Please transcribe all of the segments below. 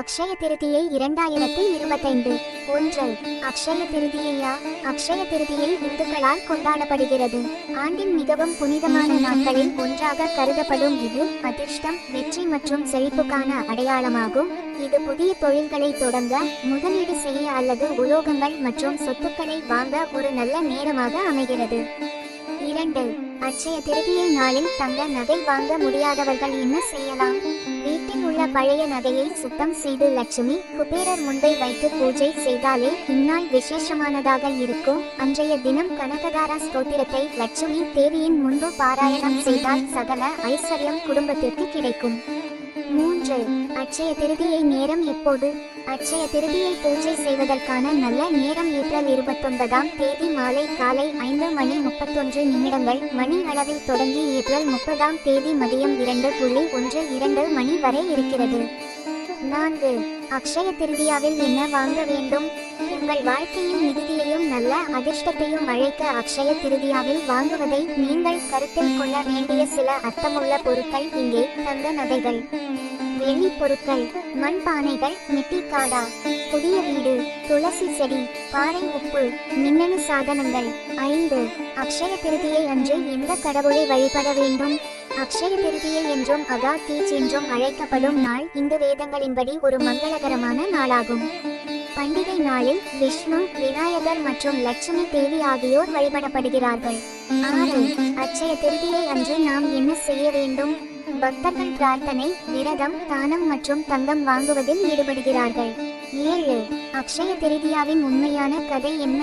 அக்ஷய திருதியை இரண்டாயிரத்தி இருபத்தைந்து. ஒன்று அக்ஷய திருதியையா அக்ஷய திருதியை இந்துக்களால் கொண்டாடப்படுகிறது. ஆண்டின் மிகவும் புனிதமான நாட்களில் ஒன்றாக கருதப்படும் இது அதிர்ஷ்டம் வெற்றி மற்றும் செழிப்புக்கான அடையாளமாகும். இது புதிய தொழில்களை தொடங்க முதலீடு செய்ய அல்லது உலோகங்கள் மற்றும் சொத்துக்களை வாங்க ஒரு நல்ல நேரமாக அமைகிறது. இரண்டு. அச்சய திருதியை நாளில் தங்க நகை வாங்க முடியாதவர்கள் என்ன செய்யலாம்? வீட்டில் உள்ள பழைய நகையை சுத்தம் செய்து லட்சுமி குபேரர் முன்பை வைத்து பூஜை செய்தாலே இந்நாள் விசேஷமானதாக இருக்கும். அன்றைய தினம் கனகதாரா ஸ்தோத்திரத்தை லட்சுமி தேவியின் முன்பு பாராயணம் செய்தால் சகல ஐஸ்வர்யம் குடும்பத்திற்கு கிடைக்கும். மூன்று. அச்சய திருதியை நேரம் எப்போது? அச்சய திருதியை பூஜை செய்வதற்கான நல்ல நேரம் ஏப்ரல் இருபத்தொன்பதாம் தேதி மாலை காலை ஐந்து மணி முப்பத்தொன்று நிமிடங்கள். மணி அளவில் தொடங்கி ஏப்ரல் முப்பதாம் தேதி மதியம் இரண்டு புள்ளி ஒன்று இரண்டு மணி வரை இருக்கிறது. நான்கு. அக்ஷய திருதியாவில் என்ன வாங்க வேண்டும்? உங்கள் வாழ்க்கையின் நிதியையும் நல்ல அதிர்ஷ்டத்தையும் அழைக்க அக்ஷய திருதியாவில் வாங்குவதை நீங்கள் கருத்தில் கொள்ள வேண்டிய சில அர்த்தமுள்ள பொருட்கள் இங்கே தங்க நகைகள். வெள்ளி பொருட்கள் மண் பானைகள் மிட்டி புதிய வீடு துளசி செடி பாறை உப்பு மின்னணு சாதனங்கள். ஐந்து அக்ஷய திருதியை அன்று எந்த கடவுளை வழிபட வேண்டும்? அக்ஷய திருதியை என்றும் அகா தீஜ் என்றும் அழைக்கப்படும் நாள் இந்து வேதங்களின்படி ஒரு மங்களகரமான நாளாகும். பண்டிகை நாளில் விஷ்ணு விநாயகர் மற்றும் லட்சுமி தேவி ஆகியோர் வழிபடப்படுகிறார்கள். ஆறு அச்சய திருதியை அன்று நாம் என்ன செய்ய வேண்டும்? பக்தர்கள் பிரார்த்தனை விரதம் தானம் மற்றும் தங்கம் வாங்குவதில் ஈடுபடுகிறார்கள். ஏழு அக்ஷய திருதியாவின் உண்மையான கதை என்ன?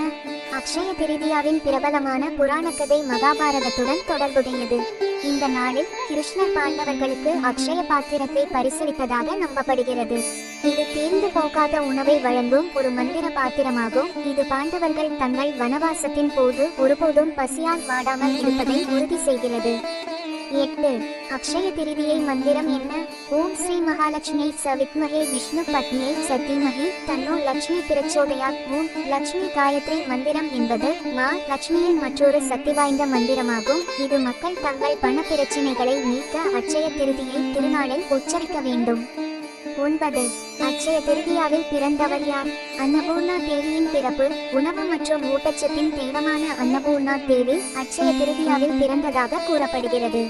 அக்ஷய திருதியாவின் பிரபலமான புராண கதை மகாபாரதத்துடன் தொடர்புடையது. இந்த நாளில் கிருஷ்ணர் பாண்டவர்களுக்கு அக்ஷய பாத்திரத்தை பரிசளித்ததாக நம்பப்படுகிறது. இது தீர்ந்து போகாத உணவை வழங்கும் ஒரு மந்திர பாத்திரமாகும். இது பாண்டவர்கள் தங்கள் வனவாசத்தின் போது ஒருபோதும் பசியால் வாடாமல் இருப்பதை உறுதி செய்கிறது. எட்டு. அக்ஷய திருதியை மந்திரம் என்ன? ஓம் ஸ்ரீ மகாலட்சுமி சவித்மகே விஷ்ணு பத்னியை சத்திமகி தன்னோ லட்சுமி பிரச்சோதயா ஓம் லட்சுமி காயத்ரி மந்திரம் என்பது மா லட்சுமியின் மற்றொரு சக்தி வாய்ந்த மந்திரமாகும். இது மக்கள் தங்கள் பண பிரச்சினைகளை நீக்க அக்ஷய திருதியை திருநாளில் உச்சரிக்க வேண்டும். ஒன்பது. அச்சய திருதியாவில் பிறந்தவர் யார்? அன்னபூர்ணா தேவியின் பிறப்பு உணவு மற்றும் ஊட்டச்சத்தின் தெய்வமான அன்னபூர்ணா தேவி அச்சய திருதியாவில் பிறந்ததாக கூறப்படுகிறது.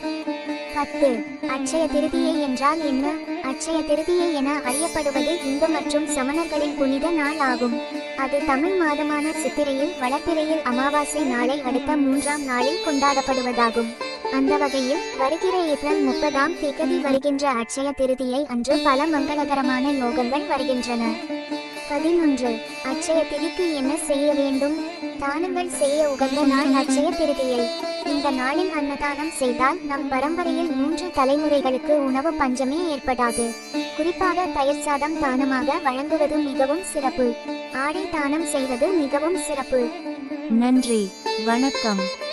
பத்து அச்சய திருதியை என்றால் என்ன? அச்சய திருதியை என அறியப்படுவது இந்து மற்றும் சமணர்களின் புனித நாள் ஆகும். அது தமிழ் மாதமான சித்திரையில் வளர்ப்பிறையில் அமாவாசை நாளை அடுத்த மூன்றாம் நாளில் கொண்டாடப்படுவதாகும். அந்த வகையில் வருகிற ஏப்ரல் முப்பதாம் தேதி வருகின்ற அட்சய திருதியை அன்று பல மங்களகரமான யோகங்கள் வருகின்றன. பதினொன்று. அட்சய திதிக்கு என்ன செய்ய வேண்டும்? தானங்கள் செய்ய உகந்த நாள் அட்சய திருதியை. இந்த நாளில் அன்னதானம் செய்தால் நம் பரம்பரையில் மூன்று தலைமுறைகளுக்கு உணவு பஞ்சமே ஏற்படாது. குறிப்பாக தயிர் சாதம் தானமாக வழங்குவது மிகவும் சிறப்பு. ஆடை தானம் செய்வது மிகவும் சிறப்பு. நன்றி. வணக்கம்.